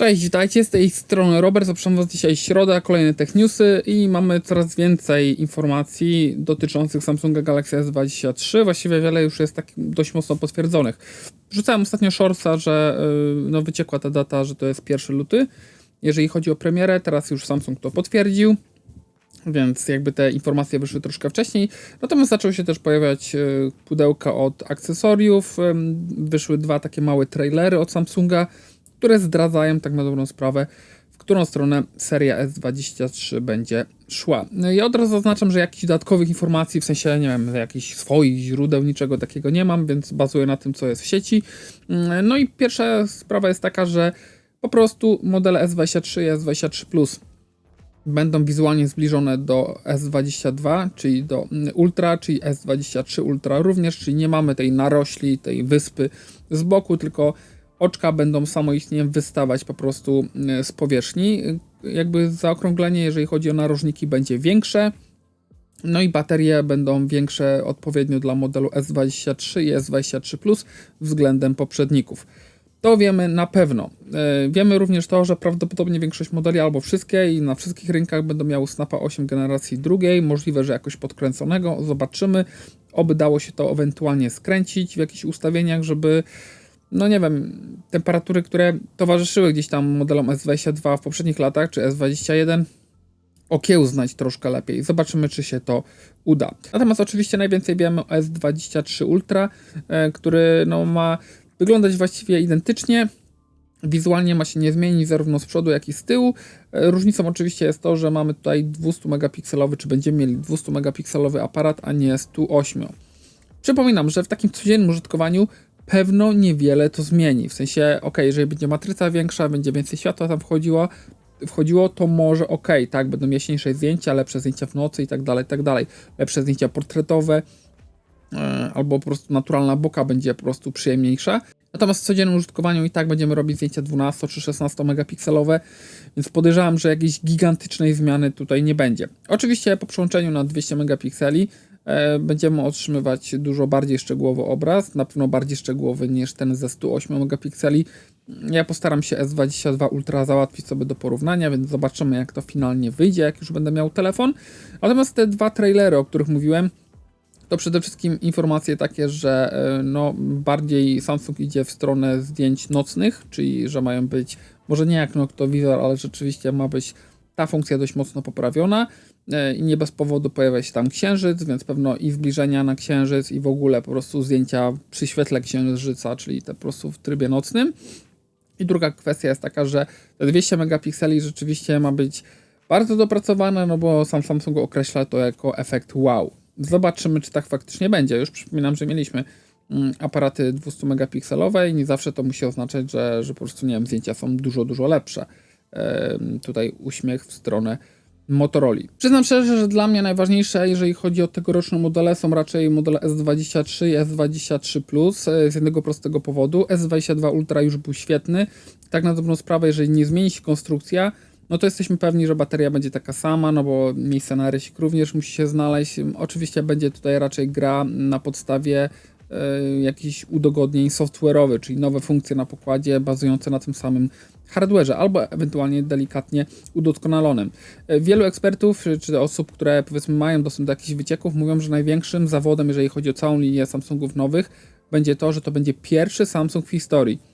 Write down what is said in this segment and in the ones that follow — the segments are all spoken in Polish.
Cześć, witajcie, z tej strony Robert, zapraszam was dzisiaj środa, kolejne tech newsy i mamy coraz więcej informacji dotyczących Samsunga Galaxy S23, właściwie wiele już jest tak dość mocno potwierdzonych. Rzucałem ostatnio shortsa, że yy, no, wyciekła ta data, że to jest 1 luty, jeżeli chodzi o premierę, teraz już Samsung to potwierdził, więc jakby te informacje wyszły troszkę wcześniej. Natomiast zaczęły się też pojawiać yy, pudełka od akcesoriów, wyszły dwa takie małe trailery od Samsunga, które zdradzają tak na dobrą sprawę, w którą stronę seria S23 będzie szła. No i od razu zaznaczam, że jakichś dodatkowych informacji, w sensie, nie wiem, jakichś swoich źródeł, niczego takiego nie mam, więc bazuję na tym, co jest w sieci. No i pierwsza sprawa jest taka, że po prostu modele S23 i S23 Plus będą wizualnie zbliżone do S22, czyli do Ultra, czyli S23 Ultra również, czyli nie mamy tej narośli, tej wyspy z boku, tylko oczka będą samoistnie wystawać po prostu e, z powierzchni. Jakby zaokrąglenie, jeżeli chodzi o narożniki, będzie większe. No i baterie będą większe odpowiednio dla modelu S23 i S23 Plus względem poprzedników. To wiemy na pewno. E, wiemy również to, że prawdopodobnie większość modeli albo wszystkie i na wszystkich rynkach będą miały Snapa 8 generacji drugiej. Możliwe, że jakoś podkręconego. Zobaczymy. Oby dało się to ewentualnie skręcić w jakichś ustawieniach, żeby no nie wiem, temperatury, które towarzyszyły gdzieś tam modelom S22 w poprzednich latach, czy S21, okiełznać troszkę lepiej. Zobaczymy, czy się to uda. Natomiast oczywiście najwięcej wiemy o S23 Ultra, e, który no, ma wyglądać właściwie identycznie. Wizualnie ma się nie zmienić zarówno z przodu, jak i z tyłu. E, różnicą oczywiście jest to, że mamy tutaj 200 megapikselowy, czy będziemy mieli 200 megapikselowy aparat, a nie 108. Przypominam, że w takim codziennym użytkowaniu pewno niewiele to zmieni. W sensie, ok, jeżeli będzie matryca większa, będzie więcej światła tam wchodziło, wchodziło, to może ok, tak, będą jaśniejsze zdjęcia, lepsze zdjęcia w nocy i tak dalej, tak dalej. Lepsze zdjęcia portretowe, yy, albo po prostu naturalna boka będzie po prostu przyjemniejsza. Natomiast w codziennym użytkowaniu i tak będziemy robić zdjęcia 12 czy 16 megapikselowe, więc podejrzewam, że jakiejś gigantycznej zmiany tutaj nie będzie. Oczywiście po przełączeniu na 200 megapikseli będziemy otrzymywać dużo bardziej szczegółowy obraz, na pewno bardziej szczegółowy niż ten ze 108 megapikseli. Ja postaram się S22 Ultra załatwić sobie do porównania, więc zobaczymy jak to finalnie wyjdzie, jak już będę miał telefon. Natomiast te dwa trailery, o których mówiłem, to przede wszystkim informacje takie, że e, no, bardziej Samsung idzie w stronę zdjęć nocnych, czyli że mają być, może nie jak Noctovisual, ale rzeczywiście ma być ta funkcja dość mocno poprawiona. E, i nie bez powodu pojawia się tam księżyc, więc pewno i zbliżenia na księżyc i w ogóle po prostu zdjęcia przy świetle księżyca, czyli te po prostu w trybie nocnym. I druga kwestia jest taka, że te 200 megapikseli rzeczywiście ma być bardzo dopracowane, no bo sam Samsung określa to jako efekt wow. Zobaczymy, czy tak faktycznie będzie. Już przypominam, że mieliśmy mm, aparaty 200 megapikselowe i nie zawsze to musi oznaczać, że, że po prostu, nie wiem, zdjęcia są dużo, dużo lepsze. Tutaj uśmiech w stronę Motorola. Przyznam szczerze, że dla mnie najważniejsze, jeżeli chodzi o tegoroczne modele, są raczej modele S23 i S23 Plus e, z jednego prostego powodu. S22 Ultra już był świetny. Tak na dobrą sprawę, jeżeli nie zmieni się konstrukcja, no to jesteśmy pewni, że bateria będzie taka sama, no bo miejsce na rysik również musi się znaleźć. Oczywiście będzie tutaj raczej gra na podstawie jakichś udogodnień software'owych, czyli nowe funkcje na pokładzie bazujące na tym samym hardware'ze albo ewentualnie delikatnie udoskonalonym. E, wielu ekspertów czy osób, które powiedzmy mają dostęp do jakichś wycieków, mówią, że największym zawodem, jeżeli chodzi o całą linię Samsungów nowych, będzie to, że to będzie pierwszy Samsung w historii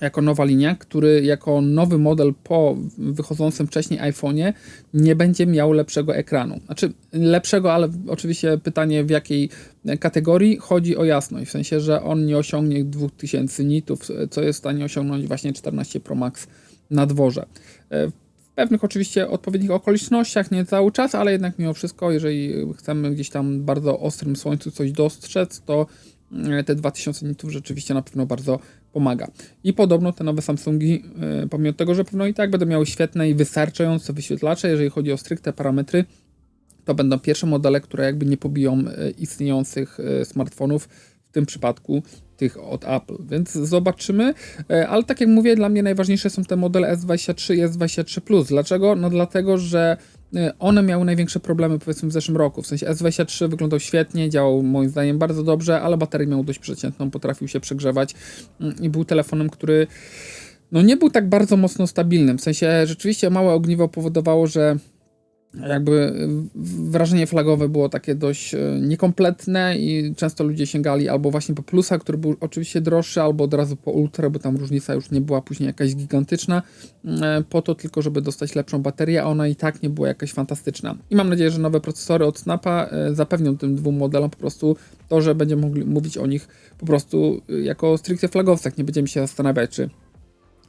jako nowa linia, który jako nowy model po wychodzącym wcześniej iPhone'ie nie będzie miał lepszego ekranu. Znaczy lepszego, ale oczywiście pytanie w jakiej kategorii chodzi o jasność, w sensie, że on nie osiągnie 2000 nitów, co jest w stanie osiągnąć właśnie 14 Pro Max na dworze. W pewnych oczywiście odpowiednich okolicznościach, nie cały czas, ale jednak mimo wszystko, jeżeli chcemy gdzieś tam bardzo ostrym słońcu coś dostrzec, to te 2000 nitów rzeczywiście na pewno bardzo pomaga. I podobno te nowe Samsungi, e, pomimo tego, że pewno i tak będą miały świetne i wystarczające wyświetlacze, jeżeli chodzi o stricte parametry, to będą pierwsze modele, które jakby nie pobiją e, istniejących e, smartfonów, w tym przypadku tych od Apple, więc zobaczymy, ale tak jak mówię, dla mnie najważniejsze są te modele S23 i S23 Plus. Dlaczego? No dlatego, że one miały największe problemy powiedzmy w zeszłym roku. W sensie S23 wyglądał świetnie, działał moim zdaniem bardzo dobrze, ale baterię miał dość przeciętną, potrafił się przegrzewać mm, i był telefonem, który no nie był tak bardzo mocno stabilny. W sensie rzeczywiście małe ogniwo powodowało, że jakby wrażenie flagowe było takie dość e, niekompletne i często ludzie sięgali albo właśnie po plusa, który był oczywiście droższy, albo od razu po ultra, bo tam różnica już nie była później jakaś gigantyczna, e, po to tylko, żeby dostać lepszą baterię, a ona i tak nie była jakaś fantastyczna. I mam nadzieję, że nowe procesory od Snapa e, zapewnią tym dwóm modelom po prostu to, że będziemy mogli mówić o nich po prostu jako stricte flagowcach, nie będziemy się zastanawiać, czy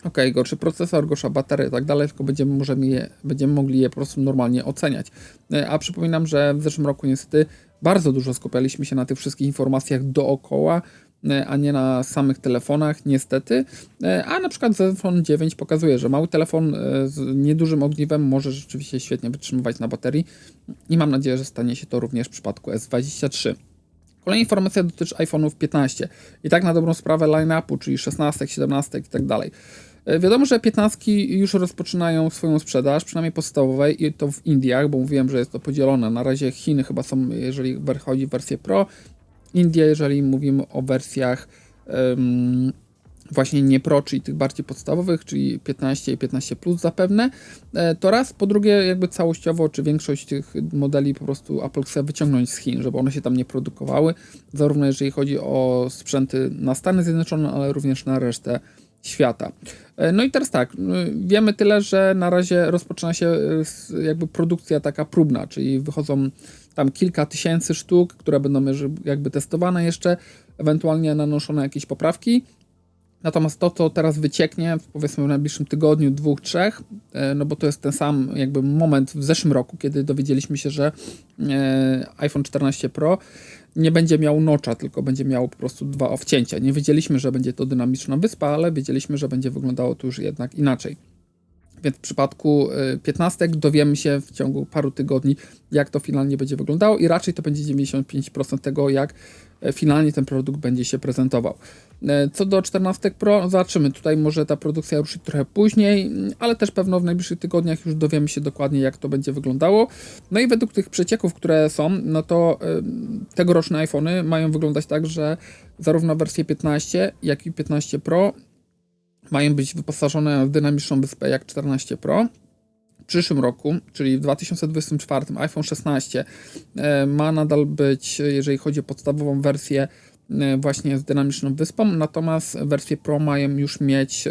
ok, gorszy procesor, gorsza bateria i tak dalej, tylko będziemy, możemy je, będziemy mogli je po prostu normalnie oceniać. E, a przypominam, że w zeszłym roku niestety bardzo dużo skupialiśmy się na tych wszystkich informacjach dookoła, e, a nie na samych telefonach, niestety. E, a na przykład Zenfone 9 pokazuje, że mały telefon z niedużym ogniwem może rzeczywiście świetnie wytrzymywać na baterii i mam nadzieję, że stanie się to również w przypadku S23. Kolejna informacja dotyczy iPhone'ów 15 i tak na dobrą sprawę line-upu, czyli 16, 17 i tak dalej. E, wiadomo, że 15 już rozpoczynają swoją sprzedaż, przynajmniej podstawowej, i to w Indiach, bo mówiłem, że jest to podzielone. Na razie Chiny chyba są, jeżeli chodzi o wersję Pro, Indie, jeżeli mówimy o wersjach um, właśnie nie Pro, czyli tych bardziej podstawowych, czyli 15 i 15 Plus zapewne, e, to raz, po drugie jakby całościowo, czy większość tych modeli po prostu Apple chce wyciągnąć z Chin, żeby one się tam nie produkowały, zarówno jeżeli chodzi o sprzęty na Stany Zjednoczone, ale również na resztę świata. E, no i teraz tak, wiemy tyle, że na razie rozpoczyna się e, jakby produkcja taka próbna, czyli wychodzą tam kilka tysięcy sztuk, które będą jakby testowane jeszcze, ewentualnie nanoszone jakieś poprawki. Natomiast to, co teraz wycieknie, powiedzmy w najbliższym tygodniu, dwóch, trzech, e, no bo to jest ten sam jakby moment w zeszłym roku, kiedy dowiedzieliśmy się, że iPhone 14 Pro nie będzie miał nocza, tylko będzie miał po prostu dwa wcięcia. Nie wiedzieliśmy, że będzie to dynamiczna wyspa, ale wiedzieliśmy, że będzie wyglądało to już jednak inaczej. Więc w przypadku 15 y, dowiemy się w ciągu paru tygodni, jak to finalnie będzie wyglądało i raczej to będzie 95% tego, jak e, finalnie ten produkt będzie się prezentował. E, co do 14 Pro, zobaczymy. Tutaj może ta produkcja ruszyć trochę później, mm, ale też pewno w najbliższych tygodniach już dowiemy się dokładnie, jak to będzie wyglądało. No i według tych przecieków, które są, no to tegoroczne iPhony mają wyglądać tak, że zarówno wersje 15, jak i 15 Pro mają być wyposażone w dynamiczną wyspę jak 14 Pro. W przyszłym roku, czyli w 2024, iPhone 16 e, ma nadal być, jeżeli chodzi o podstawową wersję, e, właśnie z dynamiczną wyspą, natomiast wersje Pro mają już mieć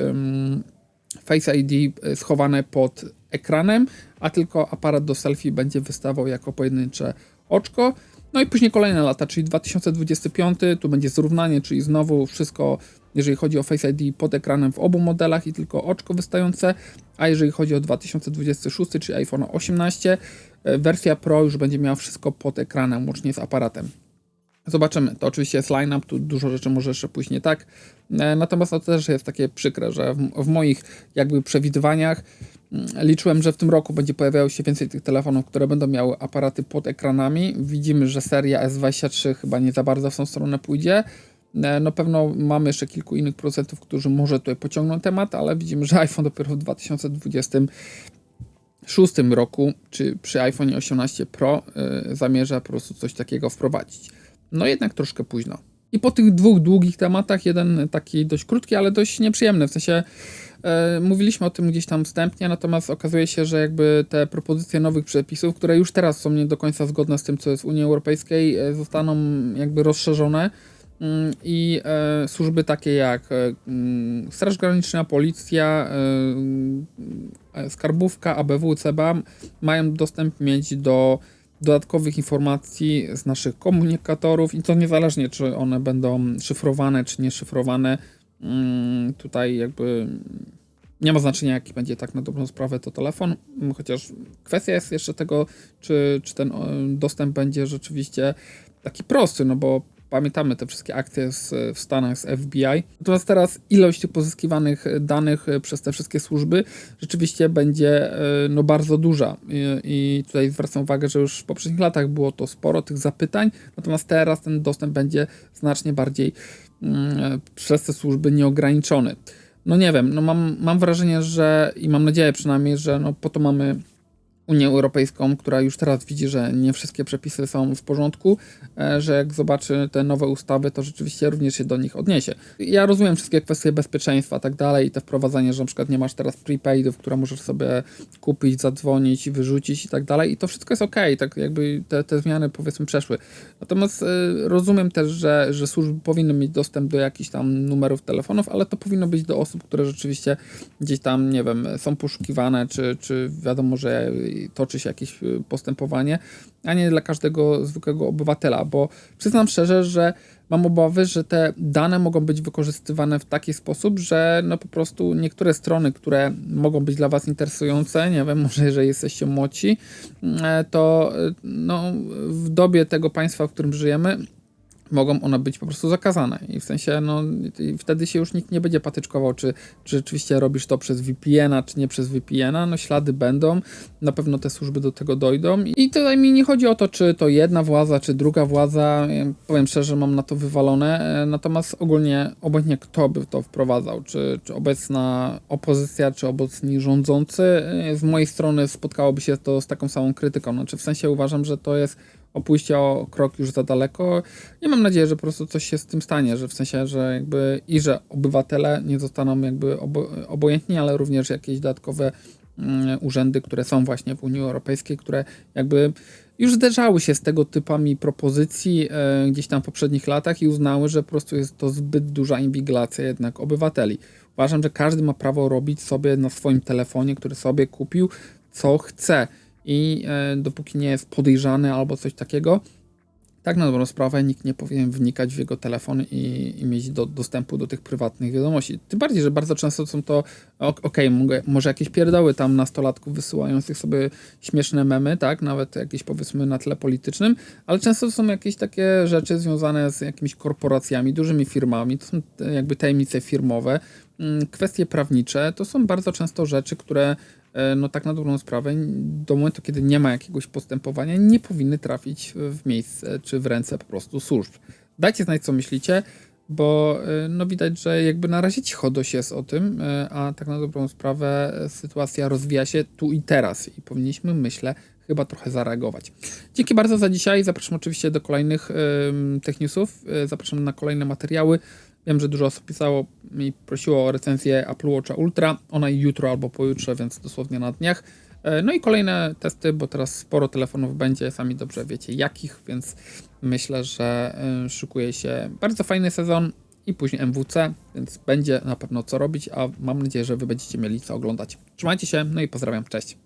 Face ID e, schowane pod ekranem, a tylko aparat do selfie będzie wystawał jako pojedyncze oczko. No i później kolejne lata, czyli 2025, tu będzie zrównanie, czyli znowu wszystko jeżeli chodzi o Face ID pod ekranem w obu modelach i tylko oczko wystające, a jeżeli chodzi o 2026, czyli iPhone 18, e, wersja Pro już będzie miała wszystko pod ekranem, łącznie z aparatem. Zobaczymy. To oczywiście jest line-up, tu dużo rzeczy może jeszcze pójść nie tak. E, natomiast to też jest takie przykre, że w, w, moich jakby przewidywaniach mm, liczyłem, że w tym roku będzie pojawiało się więcej tych telefonów, które będą miały aparaty pod ekranami. Widzimy, że seria S23 chyba nie za bardzo w tą stronę pójdzie. E, no pewno mamy jeszcze kilku innych producentów, którzy może tutaj pociągną temat, ale widzimy, że iPhone dopiero w 2026 roku, czy przy iPhone 18 Pro y, zamierza po prostu coś takiego wprowadzić. No jednak troszkę późno. I po tych dwóch długich tematach, jeden taki dość krótki, ale dość nieprzyjemny, w sensie e, mówiliśmy o tym gdzieś tam wstępnie, natomiast okazuje się, że jakby te propozycje nowych przepisów, które już teraz są nie do końca zgodne z tym, co jest w Unii Europejskiej, e, zostaną jakby rozszerzone Mm, i e, służby takie jak e, mm, Straż Graniczna, Policja, e, Skarbówka, ABW, CEBA mają dostęp mieć do dodatkowych informacji z naszych komunikatorów i to niezależnie czy one będą szyfrowane czy nieszyfrowane. Mm, tutaj jakby nie ma znaczenia, jaki będzie tak na dobrą sprawę to telefon, chociaż kwestia jest jeszcze tego, czy, czy ten dostęp będzie rzeczywiście taki prosty, no bo Pamiętamy te wszystkie akcje z, w Stanach z FBI. Natomiast teraz ilość pozyskiwanych danych przez te wszystkie służby rzeczywiście będzie e, no, bardzo duża. I, I tutaj zwracam uwagę, że już w poprzednich latach było to sporo tych zapytań, natomiast teraz ten dostęp będzie znacznie bardziej mm, przez te służby nieograniczony. No nie wiem, no mam, mam wrażenie, że i mam nadzieję przynajmniej, że no po to mamy Unię Europejską, która już teraz widzi, że nie wszystkie przepisy są w porządku, e, że jak zobaczy te nowe ustawy, to rzeczywiście również się do nich odniesie. Ja rozumiem wszystkie kwestie bezpieczeństwa i tak dalej, i te wprowadzenie, że na przykład nie masz teraz prepaidów, które możesz sobie kupić, zadzwonić i wyrzucić i tak dalej, i to wszystko jest ok, tak jakby te, te zmiany powiedzmy przeszły. Natomiast e, rozumiem też, że, że służby powinny mieć dostęp do jakichś tam numerów telefonów, ale to powinno być do osób, które rzeczywiście gdzieś tam, nie wiem, są poszukiwane, czy, czy wiadomo, że toczy się jakieś y, postępowanie, a nie dla każdego zwykłego obywatela, bo przyznam szczerze, że mam obawy, że te dane mogą być wykorzystywane w taki sposób, że no po prostu niektóre strony, które mogą być dla Was interesujące, nie wiem, może jeżeli jesteście młodzi, e, to e, no, w dobie tego państwa, w którym żyjemy, mogą one być po prostu zakazane. I w sensie, no, wtedy się już nikt nie będzie patyczkował, czy, czy rzeczywiście robisz to przez VPN-a, czy nie przez VPN-a. No, ślady będą, na pewno te służby do tego dojdą. I tutaj mi nie chodzi o to, czy to jedna władza, czy druga władza. Powiem szczerze, mam na to wywalone. E, natomiast ogólnie, obojętnie kto by to wprowadzał, czy, czy obecna opozycja, czy obecni rządzący, e, z mojej strony spotkałoby się to z taką samą krytyką. Znaczy, w sensie uważam, że to jest o pójście o krok już za daleko. I mam nadzieję, że po prostu coś się z tym stanie, że w sensie, że jakby i że obywatele nie zostaną jakby obo, obojętni, ale również jakieś dodatkowe mm, urzędy, które są właśnie w Unii Europejskiej, które jakby już zderzały się z tego typami propozycji e, gdzieś tam w poprzednich latach i uznały, że po prostu jest to zbyt duża inwigilacja jednak obywateli. Uważam, że każdy ma prawo robić sobie na swoim telefonie, który sobie kupił, co chce i e, dopóki nie jest podejrzany albo coś takiego, tak na dobrą sprawę nikt nie powinien wnikać w jego telefon i, i mieć do, dostępu do tych prywatnych wiadomości. Tym bardziej, że bardzo często są to, okej, okay, może jakieś pierdoły tam nastolatków wysyłających sobie śmieszne memy, tak, nawet jakieś powiedzmy na tle politycznym, ale często to są jakieś takie rzeczy związane z jakimiś korporacjami, dużymi firmami, to są jakby tajemnice firmowe, mm, kwestie prawnicze, to są bardzo często rzeczy, które E, no tak na dobrą sprawę, do momentu, kiedy nie ma jakiegoś postępowania, nie powinny trafić w miejsce czy w ręce po prostu służb. Dajcie znać, co myślicie, bo e, no widać, że jakby na razie cicho dość jest o tym, e, a tak na dobrą sprawę sytuacja rozwija się tu i teraz i powinniśmy, myślę, chyba trochę zareagować. Dzięki bardzo za dzisiaj. Zapraszam oczywiście do kolejnych tech newsów. Zapraszam na kolejne materiały. Wiem, że dużo osób pisało i prosiło o recenzję Apple Watcha Ultra. Ona jutro albo pojutrze, więc dosłownie na dniach. E, no i kolejne testy, bo teraz sporo telefonów będzie, sami dobrze wiecie jakich, więc myślę, że e, szykuje się bardzo fajny sezon i później MWC, więc będzie na pewno co robić, a mam nadzieję, że wy będziecie mieli co oglądać. Trzymajcie się, no i pozdrawiam, cześć.